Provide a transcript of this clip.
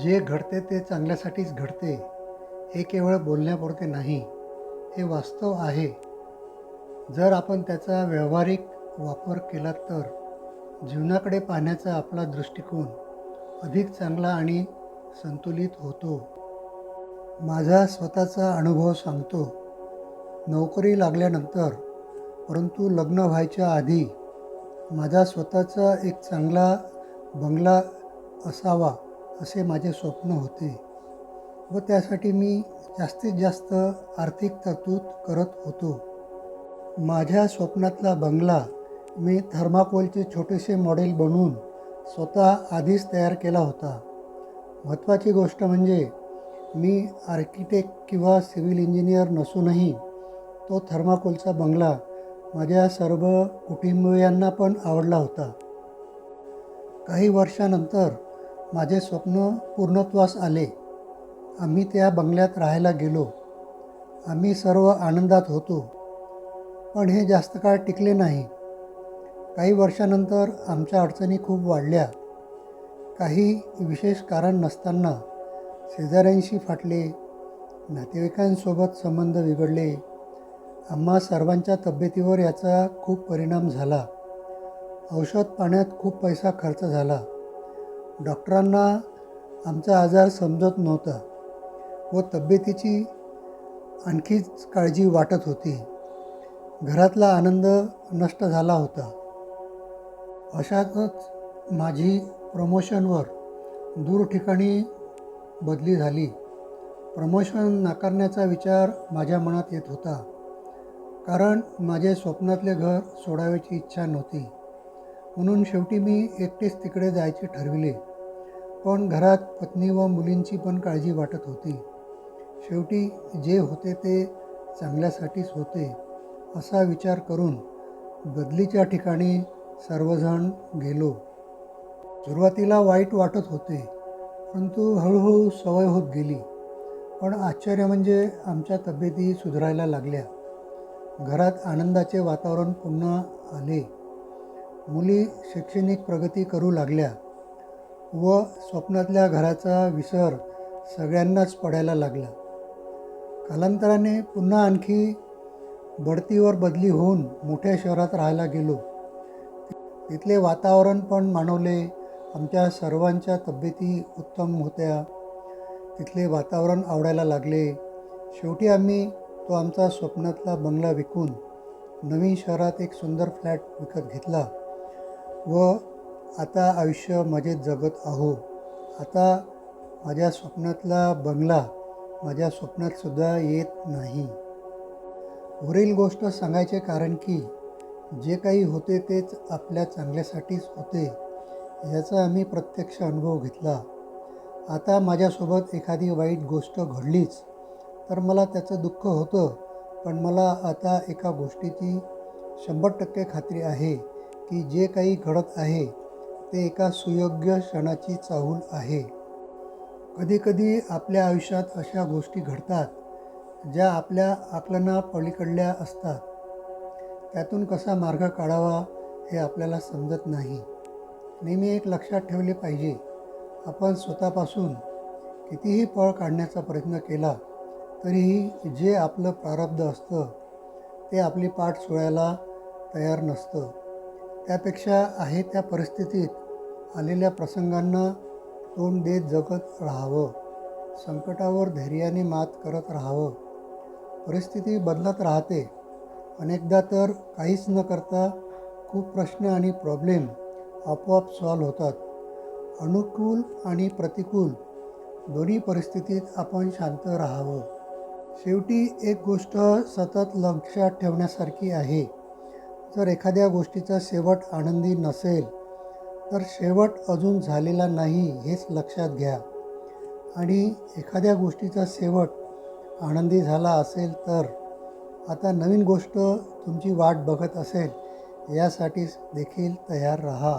जे घडते ते चांगल्यासाठीच घडते हे केवळ बोलण्यापुरते नाही हे वास्तव आहे. जर आपण त्याचा व्यावहारिक वापर केला तर जीवनाकडे पाहण्याचा आपला दृष्टिकोन अधिक चांगला आणि संतुलित होतो. माझा स्वतःचा अनुभव सांगतो नोकरी लागल्यानंतर परंतु लग्न व्हायच्या आधी माझा स्वतःचा एक चांगला बंगला असावा. असे माझे स्वप्न होते व त्यासाठी मी जास्तीत जास्त आर्थिक तरतूद करत होतो. माझ्या स्वप्नातला बंगला मी थर्माकोलचे छोटेसे मॉडेल बनवून स्वतः आधीच तयार केला होता. महत्त्वाची गोष्ट म्हणजे मी आर्किटेक्ट किंवा सिव्हिल इंजिनियर नसूनही तो थर्माकोलचा बंगला माझ्या सर्व कुटुंबियांना पण आवडला होता. काही वर्षानंतर माझे स्वप्न पूर्णत्वास आले. आम्ही त्या बंगल्यात राहायला गेलो. आम्ही सर्व आनंदात होतो. पण हे जास्त काळ टिकले नाही. काही वर्षानंतर आमच्या अडचणी खूप वाढल्या. काही विशेष कारण नसताना शेजाऱ्यांशी फाटले नातेवाईकांसोबत संबंध बिघडले. आम्हा सर्वांच्या तब्येतीवर याचा खूप परिणाम झाला. औषध पाण्यात खूप पैसा खर्च झाला. डॉक्टरांना आमचा आजार समजत नव्हता व तब्येतीची आणखीच काळजी वाटत होती. घरातला आनंद नष्ट झाला होता. अशातच माझी प्रमोशनवर दूर ठिकाणी बदली झाली. प्रमोशन नाकारण्याचा विचार माझ्या मनात येत होता. कारण माझे स्वप्नातले घर सोडावयाची इच्छा नव्हती. म्हणून शेवटी मी एकटेच तिकडे जायचे ठरविले. पण घरात पत्नी व मुलींची पण काळजी वाटत होती. शेवटी जे होते ते चांगल्यासाठीच होते असा विचार करून बदलीच्या ठिकाणी सर्वजण गेलो. सुरुवातीला वाईट वाटत होते परंतु हळूहळू सवय होत गेली. पण आश्चर्य म्हणजे आमच्या तब्येती सुधारायला लागल्या. घरात आनंदाचे वातावरण पुन्हा आले. मुली शैक्षणिक प्रगती करू लागल्या व स्वप्नातल्या घराचा विसर सगळ्यांनाच पडायला लागला. कालांतराने पुन्हा आणखी बढतीवर बदली होऊन मोठ्या शहरात राहायला गेलो. तिथले वातावरण पण मानवले. आमच्या सर्वांच्या तब्येती उत्तम होत्या. तिथले वातावरण आवडायला लागले. शेवटी आम्ही तो आमचा स्वप्नातला बंगला विकून नवीन शहरात एक सुंदर फ्लॅट विकत घेतला. व आता आयुष्य मजेत जगत आहो. आता माझ्या स्वप्नातला बंगला माझ्या स्वप्नातसुद्धा येत नाही. वरील गोष्ट सांगायचे कारण की जे काही होते तेच आपल्या चांगल्यासाठीच होते याचा आम्ही प्रत्यक्ष अनुभव घेतला. आता माझ्यासोबत एखादी वाईट गोष्ट घडलीच तर मला त्याचं दुःख होतं पण मला आता एका गोष्टीची शंभर टक्के खात्री आहे. की जे काही घडत आहे ते एका सुयोग्य क्षणाची चाहूल आहे. कधीकधी आपल्या आयुष्यात अशा गोष्टी घडतात ज्या आपल्या आकलना पलीकडल्या असतात. त्यातून कसा मार्ग काढावा हे आपल्याला समजत नाही. नेहमी एक लक्षात ठेवले पाहिजे आपण स्वतःपासून कितीही पळ काढण्याचा प्रयत्न केला तरीही जे आपलं प्रारब्ध असतं ते आपली पाठ सोडायला तयार नसतं. त्यापेक्षा आहे त्या परिस्थितीत आलेल्या प्रसंगांना तोंड देत जगत राहावं. संकटावर धैर्याने मात करत राहावं. परिस्थिती बदलत राहते. अनेकदा तर काहीच न करता खूप प्रश्न आणि प्रॉब्लेम आपोआप सॉल्व होतात. अनुकूल आणि प्रतिकूल दोन्ही परिस्थितीत आपण शांत राहावं. शेवटी एक गोष्ट सतत लक्षात ठेवण्यासारखी आहे. जर एखाद्या गोष्टीचा शेवट आनंदी नसेल तर शेवट अजून झालेला नाही हेच लक्षात घ्या. आणि एखाद्या गोष्टीचा शेवट आनंदी झाला असेल तर आता नवीन गोष्ट तुमची वाट बघत असेल यासाठीच देखील तयार रहा.